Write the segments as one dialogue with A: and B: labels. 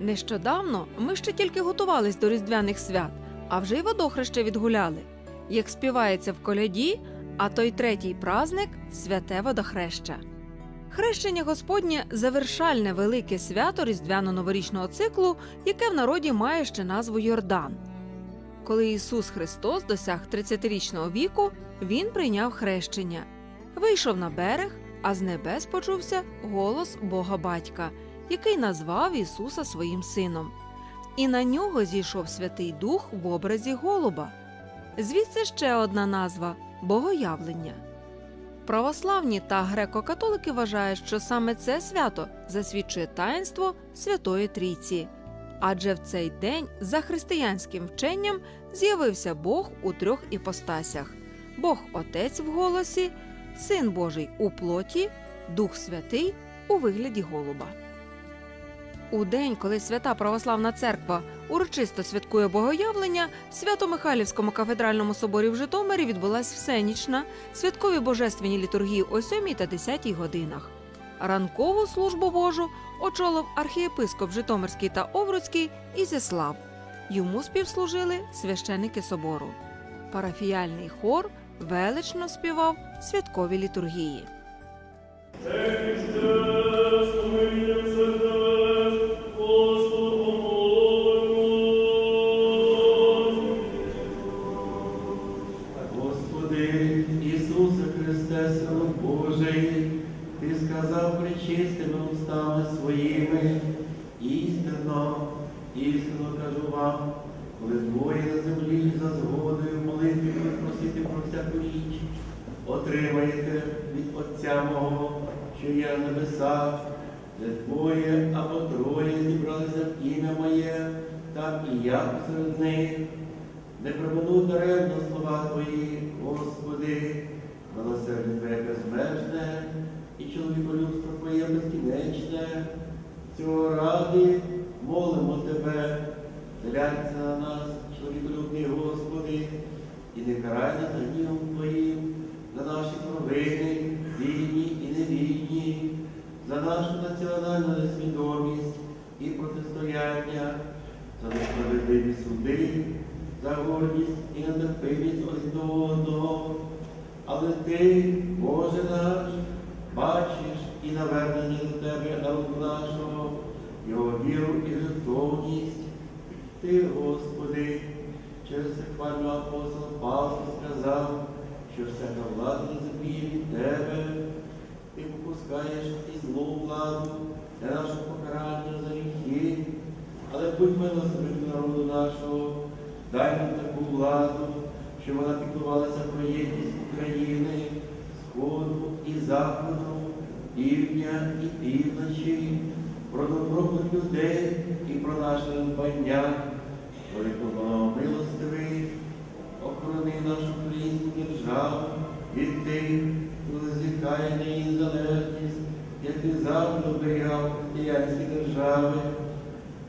A: Нещодавно ми ще тільки готувались до різдвяних свят, а вже й водохреще відгуляли. Як співається в коляді, а той третій праздник святе водохреща. Хрещення Господнє завершальне велике свято різдвяно-новорічного циклу, яке в народі має ще назву Йордан. Коли Ісус Христос досяг 30-річного віку, Він прийняв хрещення, вийшов на берег, а з небес почувся голос Бога Батька, який назвав Ісуса своїм сином. І на нього зійшов Святий Дух в образі голуба. Звідси ще одна назва Богоявлення. Православні та греко-католики вважають, що саме це свято засвідчує таїнство Святої Трійці. Адже в цей день за християнським вченням з'явився Бог у трьох іпостасях: Бог Отець в голосі, Син Божий у плоті, Дух Святий у вигляді голуба. У день, коли свята православна церква урочисто святкує богоявлення, в Свято-Михайлівському кафедральному соборі в Житомирі відбулась всенічна святкові божественні літургії о 7 та 10 годинах. Ранкову службу Божу очолив архієпископ Житомирський та Овруцький Ізяслав. Йому співслужили священики собору. Парафіяльний хор велично співав святкові літургії.
B: Отця мого, що є на небесах, де двоє або троє зібралися в ім'я моє, так і я серед них. Не проминув даремно слова Твої, Господи, милосердя Твоє безмежне, і чоловіколюбство Твоє безкінечне. Цього ради молимо Тебе, глянься на нас, чоловіколюбний Господи, і не карай нас гнівом Твоїм, за наші провини, вільні і невільні, за нашу національну несвідомість і протистояння, за несправедливі суди за гордість і нетерпимість один до одного. Але ти, Боже наш, бачиш і навернення до Тебе народу нашого, його віру і жертовність. Ти, Господи, через хвальну апостола Павла сказав, що всяка влада на землі від Тебе, ти попускаєш і злу владу для нашого покарання за гріхи, але будь милостивим до народу нашого. Дай нам таку владу, щоб вона піклувалася про єдність України, Сходу і Заходу, півдня і півночі, про добробут людей і про наше надбання, зазікає на її залежність, як ти завжди оберігав християнські держави.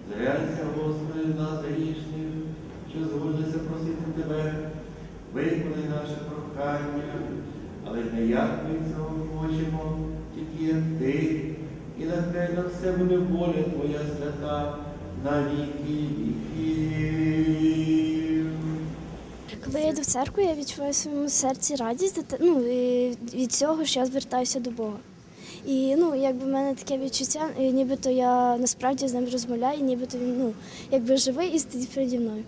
B: Зглянься, Господи, нас грішних, що згодиться просити Тебе, виконай наше прохання, але не як ми цього хочемо, тільки як Ти, і нехай на все буде воля Твоя свята на віки віків.
C: Церкву, я відчуваю в своєму серці радість ну, і від цього, що я звертаюся до Бога. І ну, якби в мене таке відчуття, нібито я насправді з ним розмовляю, нібито він ну, якби живий і стоїть переді мною.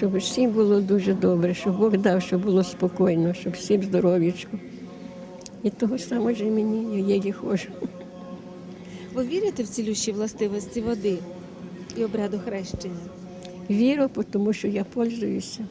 D: Щоб всім було дуже добре, щоб Бог дав, щоб було спокійно, щоб всім здоров'ячко. І того самого ж і мені, я її ходжу.
A: Ви вірите в цілющі властивості води і обряду хрещення?
D: Вірю, тому що я пользуюся.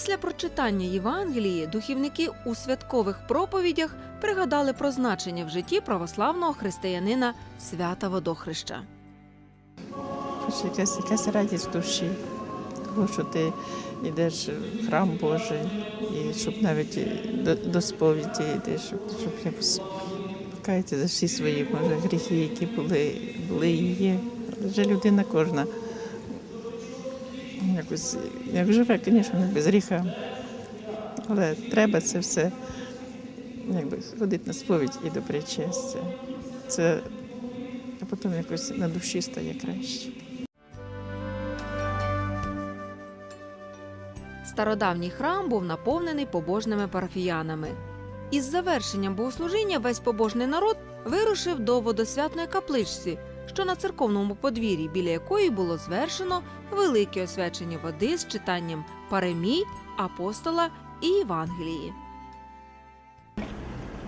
A: Після прочитання Євангелії духівники у святкових проповідях пригадали про значення в житті православного християнина свята водохреща.
E: Якась, якась радість душі, тому що ти йдеш в храм Божий, і щоб навіть до, до сповіді йдеш, щоб, щоб якось покаяти за всі свої може, гріхи, які були, були і є. Вже людина кожна якось як живе, звісно, не без гріха. Але треба це все якби, ходити на сповідь і до причастя. Це а потім якось на душі стає краще.
A: Стародавній храм був наповнений побожними парафіянами. Із завершенням богослужіння весь побожний народ вирушив до водосвятної капличці, що на церковному подвір'ї, біля якої було звершено велике освячення води з читанням паремій, апостола і Євангелії.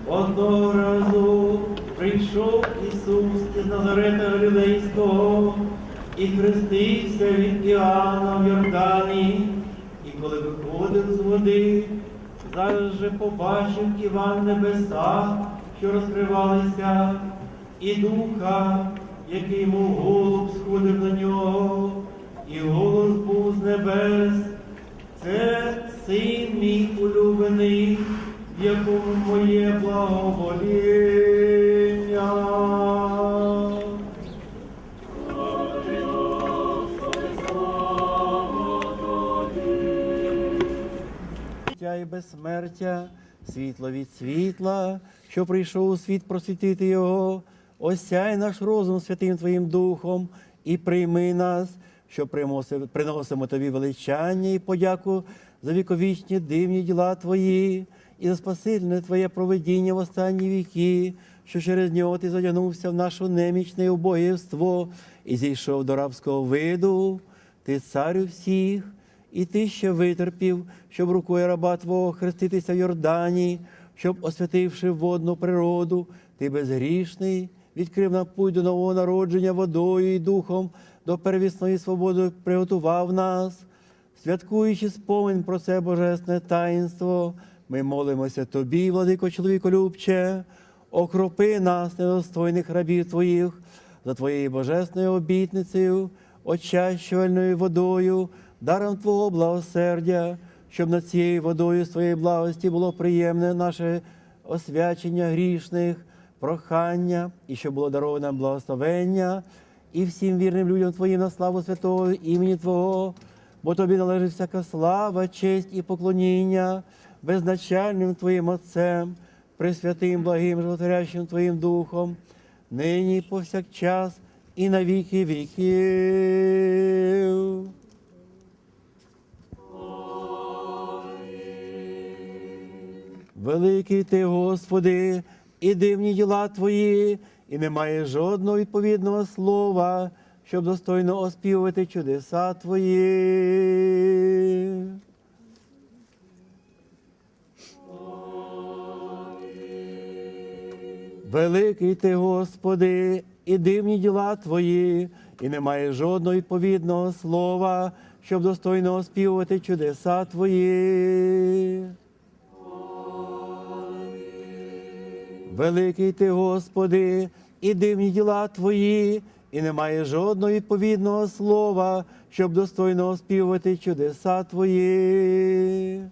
B: Одного разу прийшов Ісус із Назарета Галілейського і хрестився від Іоанна в Йордані. І коли виходив з води, зараз же побачив Іван небеса, що розкривалися, і духа, який мов голуб сходив на нього, і голос був з небес. Це син мій улюблений, в якому моє благовоління. Життя і безсмертя, світло від світла, що прийшов у світ просвітити його, осяй наш розум святим Твоїм Духом і прийми нас, що приносимо Тобі величання і подяку за віковічні дивні діла Твої і за спасильне Твоє проведіння в останні віки, що через нього Ти задягнувся в наше немічне убогівство і зійшов до рабського виду, Ти царю всіх. І ти ще витерпів, щоб рукою раба Твого хреститися в Йордані, щоб, освятивши водну природу, ти безгрішний, відкрив нам путь до нового народження водою і духом, до первісної свободи приготував нас. Святкуючи спомин про це божесне таїнство, ми молимося Тобі, владико чоловіколюбче, окропи нас, недостойних рабів Твоїх, за Твоєю божесною обітницею, очищувальною водою, даром Твого благосердя, щоб над цією водою з Твоєї благості було приємне наше освячення грішних, прохання, і щоб було дароване благословення і всім вірним людям Твоїм на славу святого імені Твого, бо Тобі належить всяка слава, честь і поклоніння безначальним Твоїм Отцем, пресвятим, благим, животворящим Твоїм Духом, нині повсякчас і на віки віків. Великий ти, Господи, і дивні діла Твої, і немає жодного відповідного слова, щоб достойно оспівувати чудеса Твої. Великий ти, Господи, і дивні діла Твої, і немає жодного відповідного слова, щоб достойно оспівувати чудеса Твої. Великий ти, Господи, і дивні діла Твої, і немає жодного відповідного слова, щоб достойно оспівувати чудеса Твої.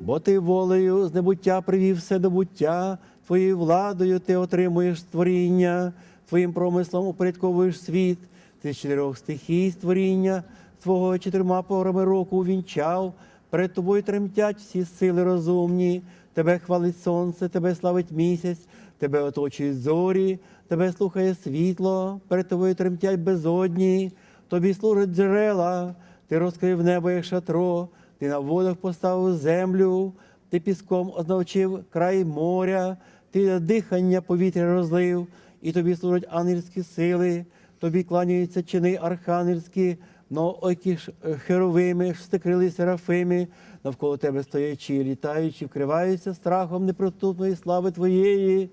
B: Бо ти волею з небуття привів все до буття, твоєю владою ти отримуєш створіння, твоїм промислом упорядковуєш світ, ти з чотирьох стихій створіння, свого чотирма порами року увінчав, перед тобою тремтять всі сили розумні, тебе хвалить сонце, тебе славить місяць, тебе оточують зорі, тебе слухає світло, перед тобою тремтять безодні, тобі служать джерела, ти розкрив небо як шатро. Ти на водах поставив землю, ти піском означив край моря, ти дихання повітря розлив, і тобі служать ангельські сили, тобі кланяються чини архангельські, ноойкі херовими, шестикрилі серафими, навколо тебе стоячи, літаючи, вкриваються страхом неприступної слави Твоєї,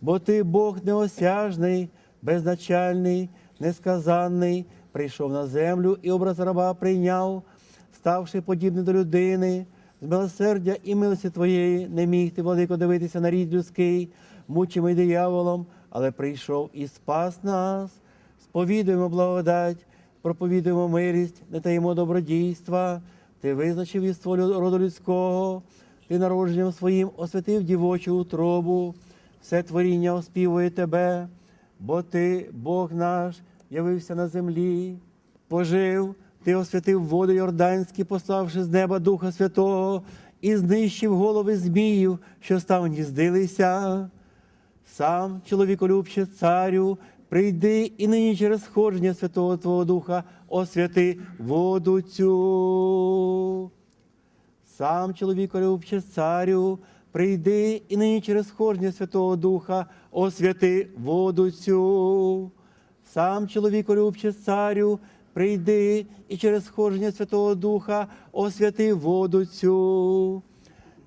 B: бо ти Бог неосяжний, безначальний, несказанний, прийшов на землю і образ раба прийняв ставши подібним до людини, з милосердя і милості Твоєї не міг ти, владико, дивитися на рід людський, мучимий дияволом, але прийшов і спас нас. Сповідуємо благодать, проповідуємо милість, не таїмо добродійства. Ти визначив єство роду людського, ти народженням своїм освятив дівочу утробу, все творіння оспівує тебе, бо ти, Бог наш, явився на землі, пожив, ти освятив води Йорданські, пославши з неба Духа Святого, і знищив голови зміїв, що став гніздилися. Сам, чоловіколюбче царю, прийди і нині через сходження Святого Твого Духа освяти воду цю. Сам чоловіколюбче царю, прийди і нині через сходження Святого Духа освяти воду цю. Сам чоловіколюбче царю, прийди і через сходження Святого Духа освяти воду цю.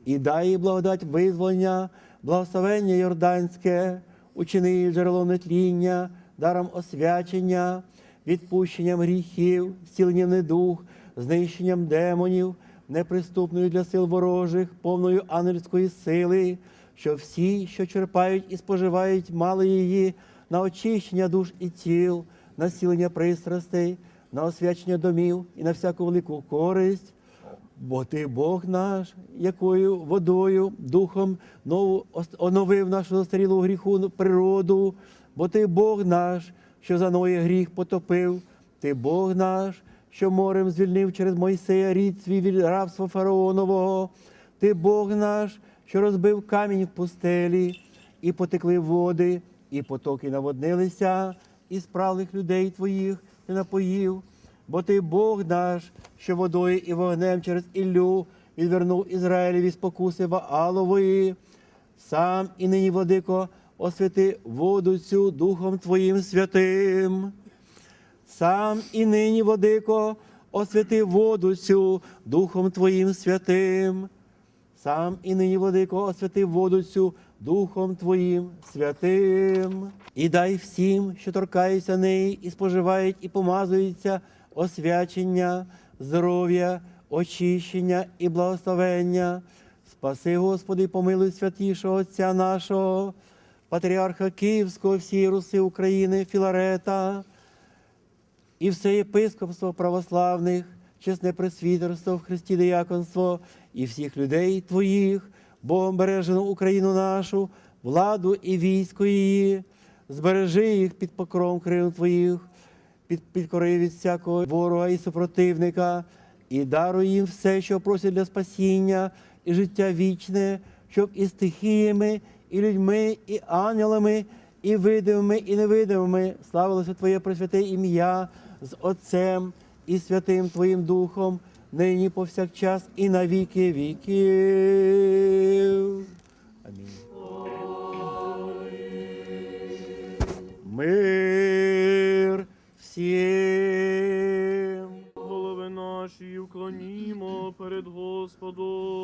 B: І дай благодать визволення, благословення Йорданське, учини її джерелом нетління, даром освячення, відпущенням гріхів, зціленням недух, знищенням демонів, неприступною для сил ворожих, повною ангельської сили, що всі, що черпають і споживають, мали її на очищення душ і тіл, на зцілення пристрастей, на освячення домів і на всяку велику користь. Бо ти Бог наш, якою водою, духом нову оновив нашу застарілу гріху природу, бо ти Бог наш, що за Ноє гріх потопив, ти Бог наш, що морем звільнив через Мойсея рід свій від рабства фараонового, ти Бог наш, що розбив камінь в пустелі, і потекли води, і потоки наводнилися, і справних людей твоїх ти напоїв. Бо ти Бог наш, що водою і вогнем через Іллю відвернув Ізраїлеві спокуси Ваалової. Сам і нині, владико, освяти воду цю Духом Твоїм святим. Сам і нині, владико, освяти воду цю Духом Твоїм святим. Сам і нині, владико, освяти воду цю Духом Твоїм святим. І дай всім, що торкаються неї, і споживають, і помазуються освячення, здоров'я, очищення і благословення. Спаси, Господи, помилуй святішого Отця нашого, патріарха Київського, всієї Руси України, Філарета, і все єпископство православних, чесне пресвітерство в Христі Деяконство і всіх людей Твоїх, Богом бережену Україну нашу, владу і військо її, збережи їх під покровом крил Твоїх, під підкори від всякого ворога і супротивника, і даруй їм все, що просять для спасіння і життя вічне, щоб і стихіями, і людьми, і ангелами, і видимими, і невидимими славилося Твоє пресвяте ім'я з Отцем і Святим Твоїм Духом, нині повсякчас і на віки віків. Амінь. Мир всім.
F: Голови наші вклонімо перед Господом.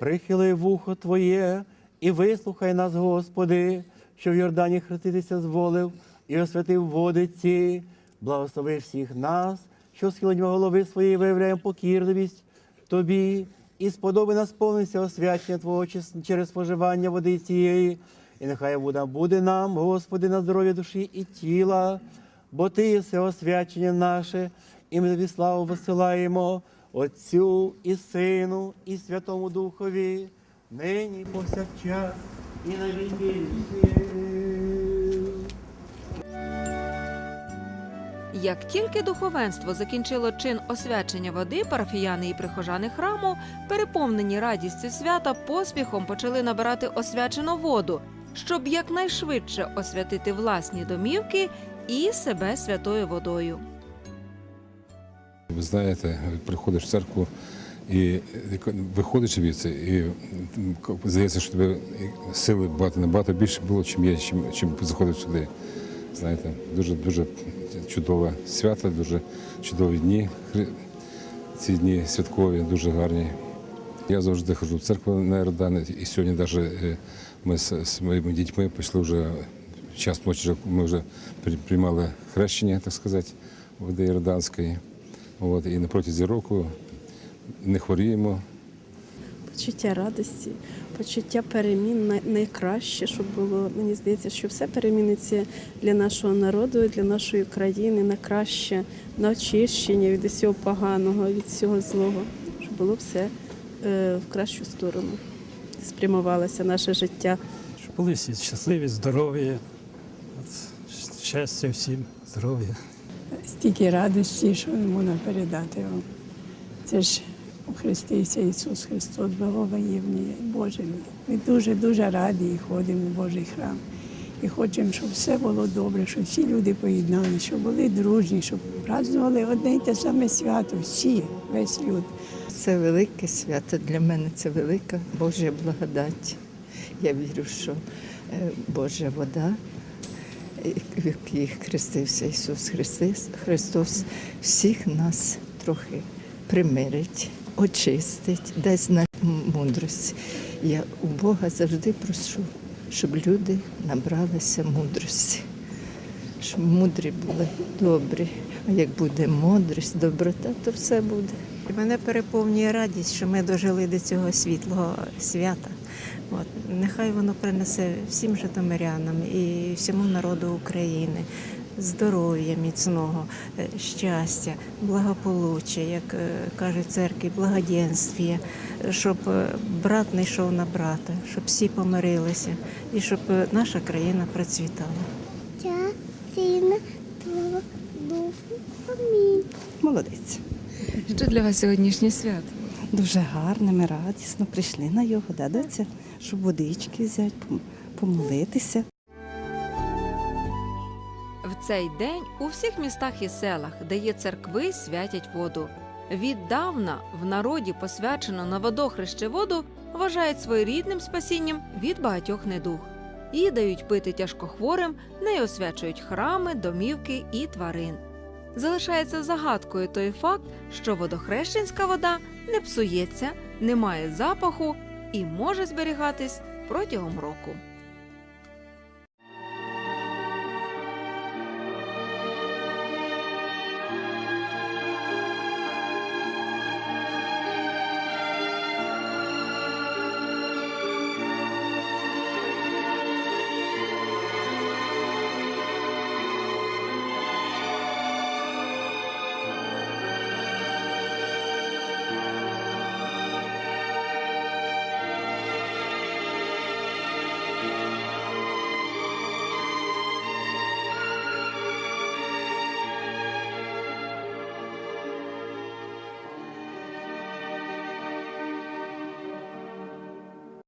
B: Прихили вухо Твоє і вислухай нас, Господи, що в Йордані хреститися зволив і освятив води ці. Благослови всіх нас, що схиленням голови своєї виявляємо покірливість Тобі, і сподоби нас повністю освячення Твого через споживання води цієї. І нехай вода буде нам, Господи, на здоров'я душі і тіла, бо Ти є все освячення наше, і ми тобі славу висилаємо Отцю і Сину, і Святому Духові, нині повсякчас, і на віки.
A: Як тільки духовенство закінчило чин освячення води, парафіяни і прихожани храму, переповнені радістю свята, поспіхом почали набирати освячену воду, щоб якнайшвидше освятити власні домівки і себе святою водою.
G: Ви знаєте, приходиш в церкву і виходиш звідси, і здається, що тебе сили багато набагато більше було, чим є, чим, чим заходив сюди. Знаєте, дуже дуже чудове свято, дуже чудові дні. Ці дні святкові, дуже гарні. Я завжди ходжу в церкву на Йордан, і сьогодні навіть ми з, моїми дітьми пішли вже в час ночі, ми вже приймали хрещення, так сказати, води Йорданської. От, і на протязі року не хворіємо,
H: почуття радості, почуття перемін найкраще, щоб було. Мені здається, що все переміниться для нашого народу, для нашої країни на краще, на очищення від усього поганого, від всього злого, щоб було все е, в кращу сторону. Спрямувалося наше життя.
I: Щоб були всі щасливі, здорові. Щастя всім, здоров'я.
J: Стільки радості, що не можна передати вам. Це ж у Христі Ісус Христос, благовоєвний Боже мій. Ми дуже-дуже раді і ходимо в Божий храм. І хочемо, щоб все було добре, щоб всі люди поєднали, щоб були дружні, щоб празднували одне й те саме свято, всі, весь люд.
E: Це велике свято для мене, це велика Божа благодать. Я вірю, що е, Божа вода, в якій хрестився Ісус Христос, Христос, всіх нас трохи примирить, очистить, дасть нам мудрость. Я у Бога завжди прошу, щоб люди набралися мудрості, щоб мудрі були добрі. А як буде мудрість, доброта, то все буде.
K: Мене переповнює радість, що ми дожили до цього світлого свята. От. Нехай воно принесе всім житомирянам і всьому народу України здоров'я міцного, е, щастя, благополуччя, як е, кажуть церкві, благоденствія, щоб е, брат не йшов на брата, щоб всі помирилися і щоб наша країна процвітала.
C: Я сина твого. Амінь.
E: Молодець.
A: Що для вас сьогоднішнє свято?
E: Дуже гарно, ми радісно прийшли на його, да, доця? Щоб водички взяти, помолитися.
A: В цей день у всіх містах і селах, де є церкви, святять воду. Віддавна в народі посвячену на водохреще воду вважають своєрідним спасінням від багатьох недуг. Її дають пити тяжкохворим, нею освячують храми, домівки і тварин. Залишається загадкою той факт, що водохрещенська вода не псується, не має запаху і може зберігатись протягом року.